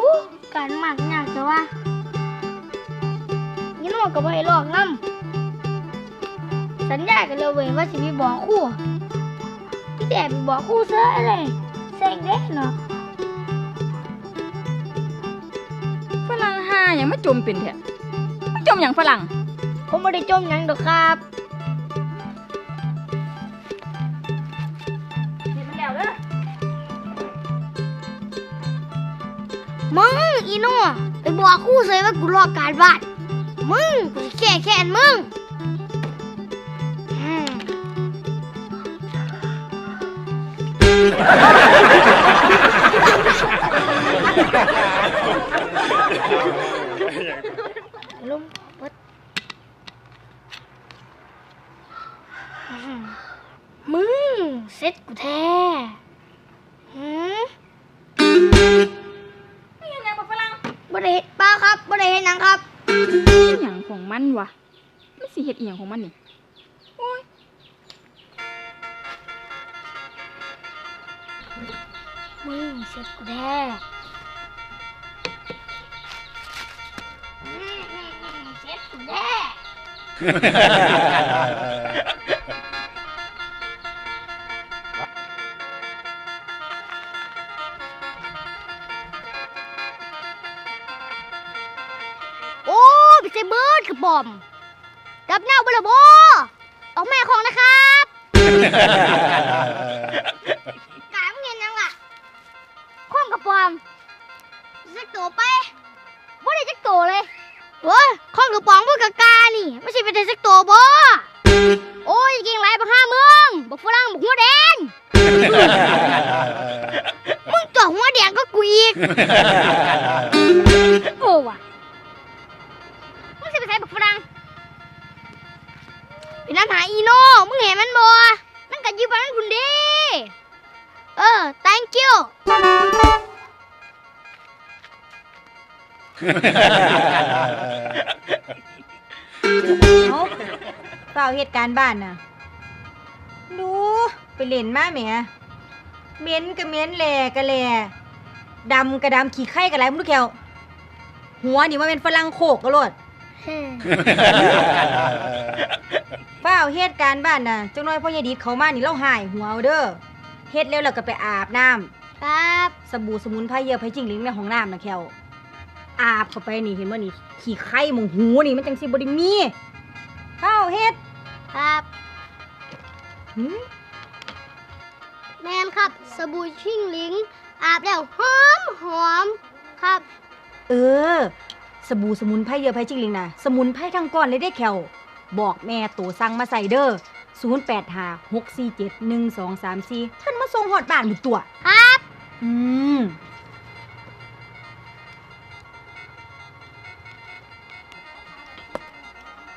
อู้การหมักยากแต่ว่ายินว่าก็บ่ให้ลอกน้ำสัญญากันเลยเว้ยว่าสิไปบอกครู่พี่แต่ไปบอกครู่ซะอะไรเซ็งเด้เนาะฝรั่งหายังมาจมเป็นแท้มาจมอย่างฝรั่งผมไม่ได้จมหยังดอกครับ มึงอีโน่ไปบอกครู่เซยว่ากูลอกการบ้านมึงกูสิแค่แค้นมึงอืมลุมเปิดอืมมึงเซ็ตกูแท้ ได้เฮ็ดป้าครับบ่ได้เฮ็ดหยังครับอีหยังของมันวะมันสิเฮ็ดอีหยังของมันนี่โอ้ยมึงเซ็ตกูแท้อืมเซ็ตกูแท้ ใส่เบิร์ดกระป๋อมรับหน้าบ่ละบ่ออกแม่ของนะครับกายมึงเห็นยังล่ะข้องกระป๋อมจักโตไปบ่ได้จักโตเลยเว้ยข้องกระป๋องพวกกะกานี่ไม่ใช่เป็นได้จักโตบ่โอ้ยเก่งไรบักห้ามึงบักฝรั่งบักหัวแดงมึงจ่อหัวแดงก็กูอีกโอ้ว่ะ มึงจะไปใส่บักฝรั่งไปน้ำหาอีโน่ มึงเห็นมันบ่นั่นกันยืมไปนั่นคุณดีเออ thank you เอาเปล่าเหตุการณ์บ้านน่ะ ดู ไปเล่นมาแหมเหม้นก็เหม้นแหล่ก็แหล่ดำก็ดำขี้ไข่ก็ไรมึงดูแควหัวนี่ว่าเป็นฝรั่งโขกก็โลด เปล่าเหตุการณ์บ้านน่ะจังน้อยพ่อยายดิดเขามานี่เราหายหัวเอาเด้อเฮ็ดแล้วเราก็ไปอาบน้ำครับสบู่สมุนไพรเยอะไผจิงหลิงในห้องน้ำนะแควอาบเข้าไปนี่เห็นบ่นี่ขี้ไข่หมองหูนี่มันจังสิบ่ได้มีเฝ้าเฮ็ดครับหืมแมนครับสบู่ชิ่งหลิง อาบแล้วหอมหอมครับ เออ สบู่สมุนไพรเยอะไผจิงหลิงนะสมุนไพรทั้งก้อนเลยได้แควบอกแม่ตัวสั่งมาใส่เด้อ085 647 1234เพิ่นมาส่งฮอดบ้านหมดตัว ครับ อืม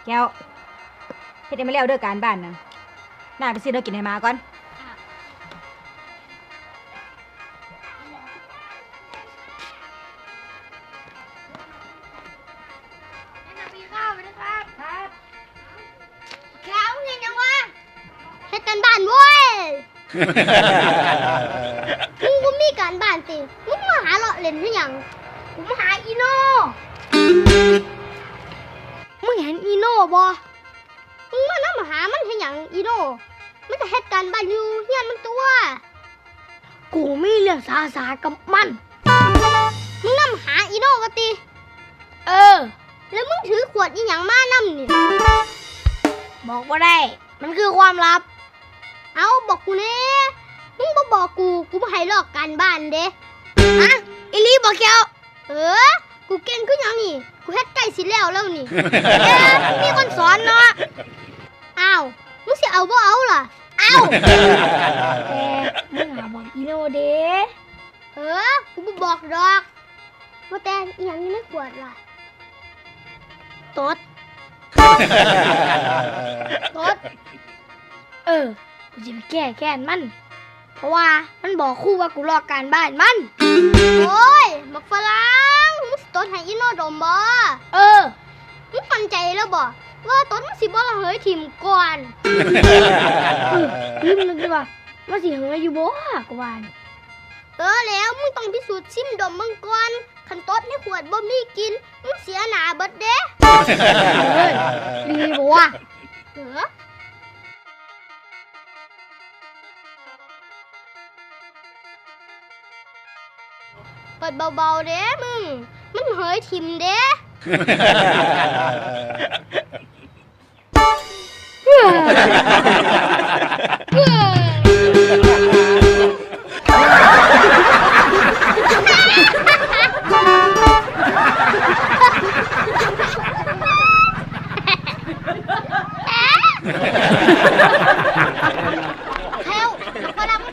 แก้วเฮ็ดได้มาแล้วเด้อการบ้านนะน่าไปซื้อเด้อกินให้มาก่อน มึงก็มีการบ้านติมึงมาหาเลาะเล่นหรือยังกูมาหาอีโน่มึงเห็นอีโน่บ่มึงมานำหามันเห็นหยังอีโน่มันจะเฮ็ดการบ้านอยู่เฮียนมันตัว กูมีเรื่องสาสากับมันมึงนำหาอีโน่วะติ เออ แล้วมึงถือขวดอีหยังมานำนี่บอกว่าได้ มันคือความลับ เอาบอกกูเน่มึงบ่บอกกู กูบ่ให้ลอกการบ้านเด้อะอีหลีบอกแกวเออ กูเก่งขึ้นยังนี่ กูเฮ็ดใกล้สิแล้วแล้วนี่เอ๊ะมีคนสอนเนาะ อ้าว มึงสิเอาบ่เอาล่ะ เอาแต่มึงหาบอกอีโนเด้เออ กูบ่บอกดอกว่าแต่อีหยังอยู่ในขวดล่ะตดรถเออ กูจะไปแก้แค้นมัน เพราะว่ามันบอกคู่ว่ากูลอกการบ้านมัน โอ้ยบัฝรั่งมึงสิต้นให้อีโนดมบ่เออมึงมั่นใจแล้วบ่ว่าต้นมึงสิบ่ละเหยถิ่มก่อนลืมนึกดีว่ามันสิเฮยอยู่บ่กูว่านเออแล้วมึงต้องพิสูจน์ชิมดมมึงก่อนขันต้นให้ขวดบ่มีกินมึงเสียหนาเบิดเด้ เฮ้ยดีบ่วะเออ กดเบาๆเด้มึงมึงเหยทิมเด้แถวพอรับ